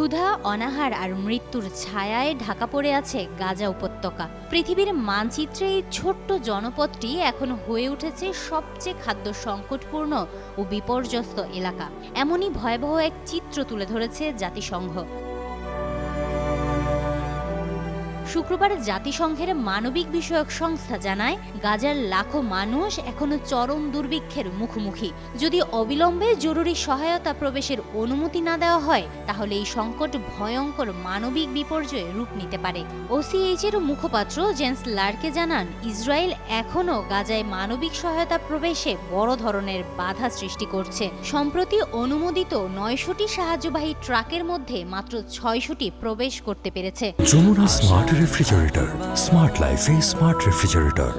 ক্ষুধা, অনাহার আর মৃত্যুর ছায়ায় ঢাকা পড়ে আছে গাজা উপত্যকা। পৃথিবীর মানচিত্রে এই ছোট্ট জনপদটি এখন হয়ে উঠেছে সবচেয়ে খাদ্য সংকটপূর্ণ ও বিপর্যস্ত এলাকা। এমনই ভয়াবহ এক চিত্র তুলে ধরেছে জাতিসংঘ। শুক্রবার জাতিসংঘের মানবিক বিষয়ক সংস্থা জানায়, গাজার লাখো মানুষ এখনও চরম দুর্ভিক্ষের মুখোমুখি। যদি অবিলম্বে জরুরি সহায়তা প্রবেশের অনুমতি না দেওয়া হয়, তাহলে এই সংকট ভয়ঙ্কর মানবিক বিপর্যয়ে রূপ নিতে পারে। ওসিএইচ এর মুখপাত্র জেন্স লার্কে জানান, ইসরায়েল এখনও গাজায় মানবিক সহায়তা প্রবেশে বড় ধরনের বাধা সৃষ্টি করছে। সম্প্রতি অনুমোদিত নয়শোটি সাহায্যবাহী ট্রাকের মধ্যে মাত্র ছয়শটি প্রবেশ করতে পেরেছে। রেফ্রিজারেটর স্মার্ট লাইফে স্মার্ট রেফ্রিজারেটর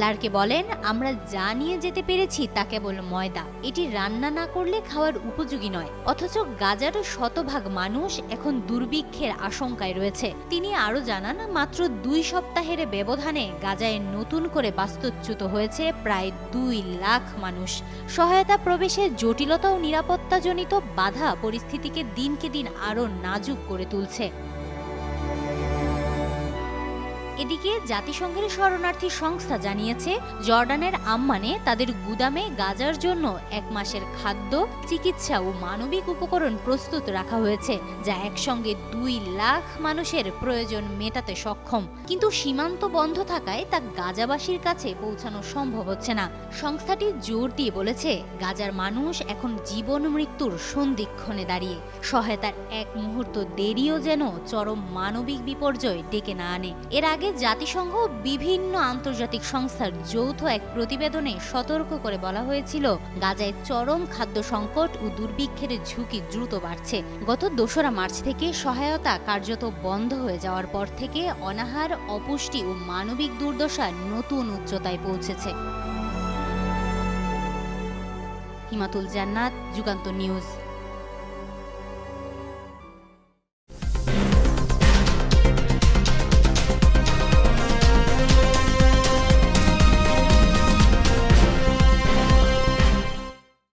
লার্কে বলেন, আমরা যা নিয়ে যেতে পেরেছি তা কেবল ময়দা। এটি রান্না না করলে খাওয়ার উপযোগী নয়। অথচ গাজার শতভাগ মানুষ এখন দুর্ভিক্ষের আশঙ্কায় রয়েছে। তিনি আরও জানান, মাত্র দুই সপ্তাহের ব্যবধানে গাজায় নতুন করে বাস্তুচ্যুত হয়েছে প্রায় দুই লাখ মানুষ। সহায়তা প্রবেশে জটিলতা ও নিরাপত্তাজনিত বাধা পরিস্থিতিকে দিনকে দিন আরও নাজুক করে তুলছে। এদিকে জাতিসংঘের শরণার্থী সংস্থা জানিয়েছে, জর্ডানের আম্মানে তাদের গুদামে গাজার জন্য এক মাসের খাদ্য, চিকিৎসা ও মানবিক উপকরণ প্রস্তুত রাখা হয়েছে, যা একসঙ্গে দুই লাখ মানুষের প্রয়োজন মেটাতে সক্ষম। কিন্তু সীমান্ত বন্ধ থাকায় তা গাজাবাসীর কাছে পৌঁছানো সম্ভব হচ্ছে না। সংস্থাটি জোর দিয়ে বলেছে, গাজার মানুষ এখন জীবন মৃত্যুর সন্ধিক্ষণে দাঁড়িয়ে। সহায়তার এক মুহূর্ত দেরিও যেন চরম মানবিক বিপর্যয় ডেকে না আনে। এর আগে জাতিসংঘ বিভিন্ন আন্তর্জাতিক সংস্থার যৌথ এক প্রতিবেদনে সতর্ক করে বলা হয়েছিল, গাজায় চরম খাদ্য সংকট ও দুর্ভিক্ষের ঝুঁকি দ্রুত বাড়ছে। গত দোসরা মার্চ থেকে সহায়তা কার্যত বন্ধ হয়ে যাওয়ার পর থেকে অনাহার, অপুষ্টি ও মানবিক দুর্দশা নতুন উচ্চতায় পৌঁছেছে। হিমাতুল জান্নাত, যুগান্ত নিউজ।